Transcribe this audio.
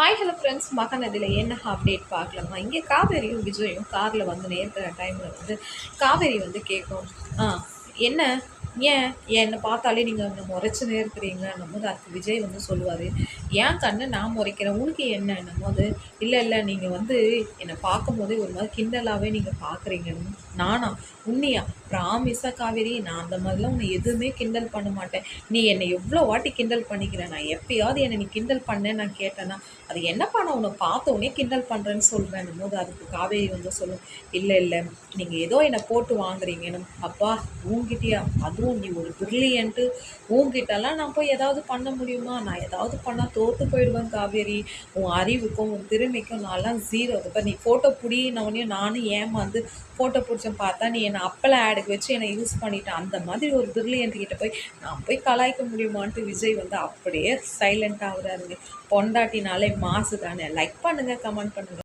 Hi hello friends மகநதியில் என்ன update பார்க்கலாமா? இங்கே காவேரியும் விஜயும் காரில் வந்து நேர்கிற டைமில் வந்து காவேரி வந்து கேட்கும். ஆ என்ன? ஏன்? என்னை பார்த்தாலே நீங்கள் வந்து முறைச்சுனே இருக்கிறீங்கன்னும் போது அதுக்கு விஜய் வந்து சொல்லுவார். ஏன் கண்ணு நான் முறைக்கிறேன்? உனக்கு என்னன்னும் போது இல்லை இல்லை நீங்கள் வந்து என்னை பார்க்கும்போதே ஒரு மாதிரி கிண்டலாகவே நீங்கள் பார்க்குறீங்கன்னு. நானா? உண்மையா? ப்ராமிஸாக காவேரி நான் அந்த மாதிரிலாம் உன்னை எதுவுமே கிண்டல் பண்ண மாட்டேன். நீ என்னை எவ்வளோ வாட்டி கிண்டல் பண்ணிக்கிறேன் நான் எப்பயாவது என்னை நீ கிண்டல் பண்ணேன்னு நான் கேட்டேன்னா அது என்னப்பா நான் உன்னை பார்த்தோன்னே கிண்டல் பண்ணுறேன்னு சொல்கிறேன்னும் போது அதுக்கு காவேரி வந்து சொல்லும் இல்லை இல்லை நீங்கள் ஏதோ என்னை போட்டு வாங்குறீங்கன்னு அப்பா உங்ககிட்டயா அதுவும் நீ ஒரு பிரில்லியன்ட்டு உங்ககிட்டலாம் நான் போய் ஏதாவது பண்ண முடியுமா? நான் ஏதாவது பண்ணால் தோற்று போயிடுவேன் காவேரி. உன் அறிவுக்கும் உன் திறமைக்கும் நான்லாம் ஜீரோ இப்போ நீ ஃபோட்டோ பிடினவனே நானும் ஏமாந்து ஃபோட்டோ பிடிச்சேன். பார்த்தா நீ என்னை அப்பெல்லாம் எனக்கு வச்சு என்னை யூஸ் பண்ணிட்டேன். அந்த மாதிரி ஒரு பிரில்லியன்ட் கிட்ட போய் நான் போய் கலாய்க்க முடியுமான்ட்டு விஜய் வந்து அப்படியே சைலண்ட் ஆகுறாருங்க பொண்டாட்டினாலே மாசு தானே லைக் பண்ணுங்கள் கமெண்ட் பண்ணுங்கள்